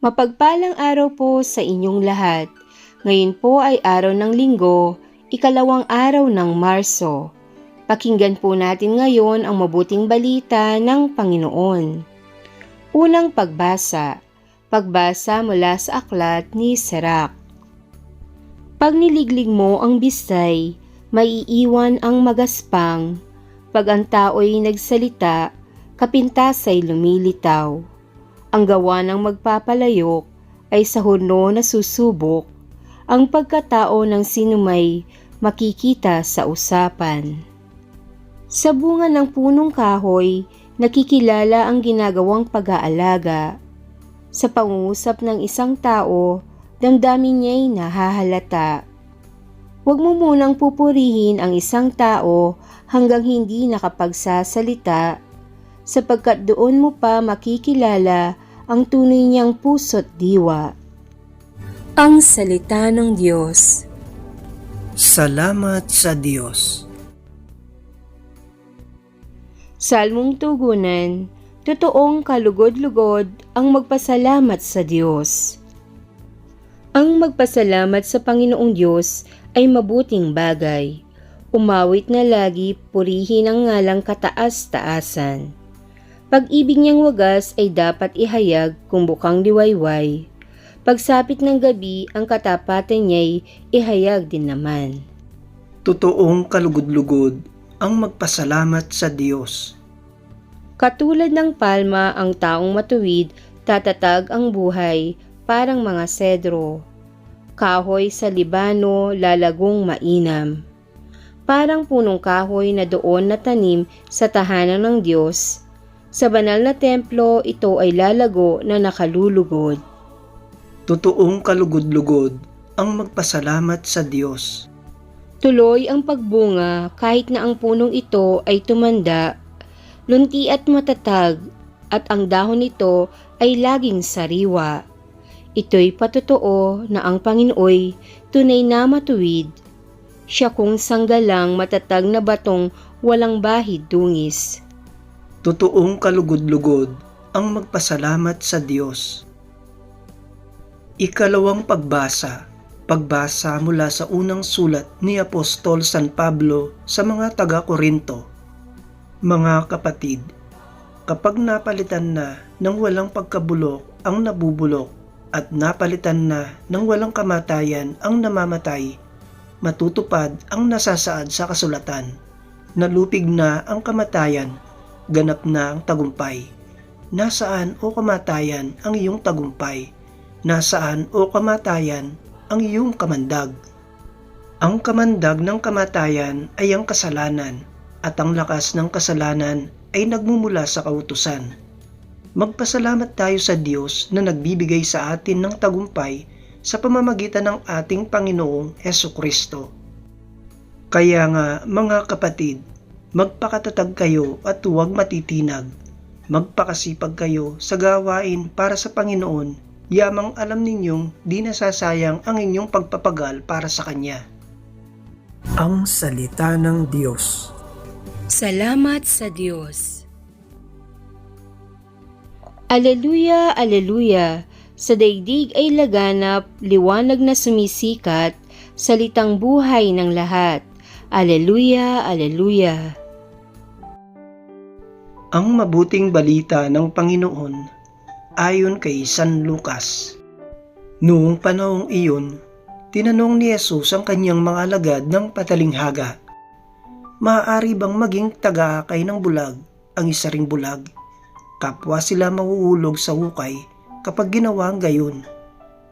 Mapagpalang araw po sa inyong lahat. Ngayon po ay araw ng linggo, ikalawang araw ng Marso. Pakinggan po natin ngayon ang mabuting balita ng Panginoon. Unang pagbasa. Pagbasa mula sa aklat ni Serak. Pag niliglig mo ang bisay, maiiwan ang magaspang. Pag ang tao'y nagsalita, kapintasay lumilitaw. Ang gawa ng magpapalayok ay sa huno na susubok. Ang pagkatao ng sinumay makikita sa usapan. Sa bunga ng punong kahoy, nakikilala ang ginagawang pag-aalaga. Sa pangungusap ng isang tao, damdamin niya'y nahahalata. Huwag mo munang pupurihin ang isang tao hanggang hindi nakapagsasalita sapagkat doon mo pa makikilala ang tunay niyang puso't diwa. Ang Salita ng Diyos Salamat sa Diyos. Salmong Tugunan Totoong kalugod-lugod ang magpasalamat sa Diyos. Ang magpasalamat sa Panginoong Diyos ay mabuting bagay. Umawit na lagi purihin ang ngalang kataas-taasan. Pag-ibig niyang wagas ay dapat ihayag kung bukang liwayway. Pagsapit ng gabi, ang katapatan niya'y ihayag din naman. Totoong kalugod-lugod ang magpasalamat sa Diyos. Katulad ng palma ang taong matuwid, tatatag ang buhay, parang mga sedro. Kahoy sa Libano, lalagong mainam. Parang punong kahoy na doon natanim sa tahanan ng Diyos. Sa banal na templo, ito ay lalago na nakalulugod. Totoong kalugod-lugod ang magpasalamat sa Diyos. Tuloy ang pagbunga kahit na ang punong ito ay tumanda, lunti at matatag, at ang dahon nito ay laging sariwa. Ito'y patotoo na ang Panginooy tunay na matuwid. Siya kung sanggalang matatag na batong walang bahid dungis. Totoong kalugod-lugod ang magpasalamat sa Diyos. Ikalawang pagbasa. Pagbasa mula sa unang sulat ni Apostol San Pablo sa mga taga-Korinto. Mga kapatid, kapag napalitan na ng walang pagkabulok ang nabubulok at napalitan na ng walang kamatayan ang namamatay, matutupad ang nasasaad sa kasulatan. Nalupig na ang kamatayan, ganap na ang tagumpay. Nasaan o kamatayan ang iyong tagumpay? Nasaan o kamatayan ang iyong kamandag? Ang kamandag ng kamatayan ay ang kasalanan at ang lakas ng kasalanan ay nagmumula sa kautusan. Magpasalamat tayo sa Diyos na nagbibigay sa atin ng tagumpay sa pamamagitan ng ating Panginoong Heso Kristo. Kaya nga mga kapatid, magpakatatag kayo at huwag matitinag. Magpakasipag kayo sa gawain para sa Panginoon, yamang alam ninyong di nasasayang ang inyong pagpapagal para sa Kanya. Ang Salita ng Diyos Salamat sa Diyos. Aleluya, aleluya. Sa daigdig ay laganap, liwanag na sumisikat, salitang buhay ng lahat. Aleluya, aleluya. Ang mabuting balita ng Panginoon ayon kay San Lucas. Noong panahong iyon, tinanong ni Jesus ang kanyang mga alagad ng patalinghaga, Maaari bang maging taga-akay ng bulag ang isa ring bulag? Kapwa sila mauulog sa hukay kapag ginawa ang gayon.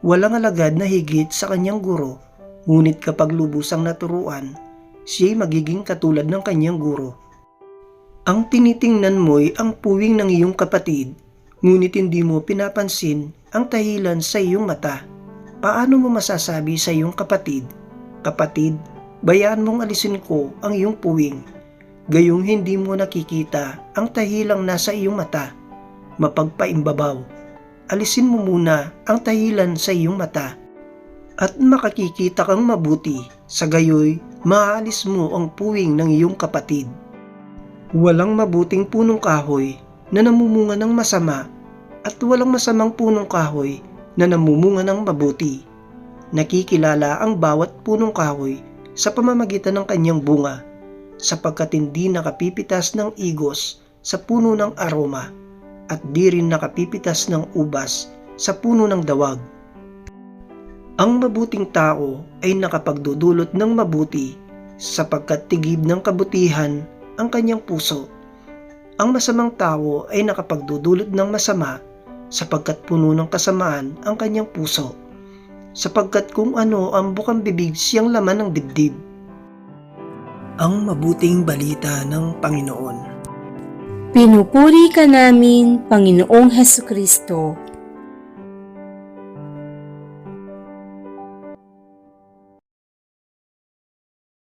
Walang alagad na higit sa kanyang guro, ngunit kapag lubusang naturuan, siya'y magiging katulad ng kanyang guro. Ang tinitingnan mo'y ang puwing ng iyong kapatid, ngunit hindi mo pinapansin ang tahilan sa iyong mata. Paano mo masasabi sa iyong kapatid, Kapatid, bayaan mong alisin ko ang iyong puwing. Gayong hindi mo nakikita ang tahilang nasa iyong mata. Mapagpaimbabaw. Alisin mo muna ang tahilan sa iyong mata. At makakikita kang mabuti, sa gayoy maalis mo ang puwing ng iyong kapatid. Walang mabuting punong kahoy na namumunga ng masama at walang masamang punong kahoy na namumunga ng mabuti. Nakikilala ang bawat punong kahoy sa pamamagitan ng kanyang bunga, sapagkat hindi nakapipitas ng igos sa puno ng aroma at di rin nakapipitas ng ubas sa puno ng dawag. Ang mabuting tao ay nakapagdudulot ng mabuti sapagkat tigib ng kabutihan ang kanyang puso. Ang masamang tao ay nakapagdudulot ng masama sapagkat puno ng kasamaan ang kanyang puso. Sapagkat kung ano ang bukang bibig siyang laman ng dibdib. Ang mabuting balita ng Panginoon. Pinupuri ka namin, Panginoong Heso Kristo.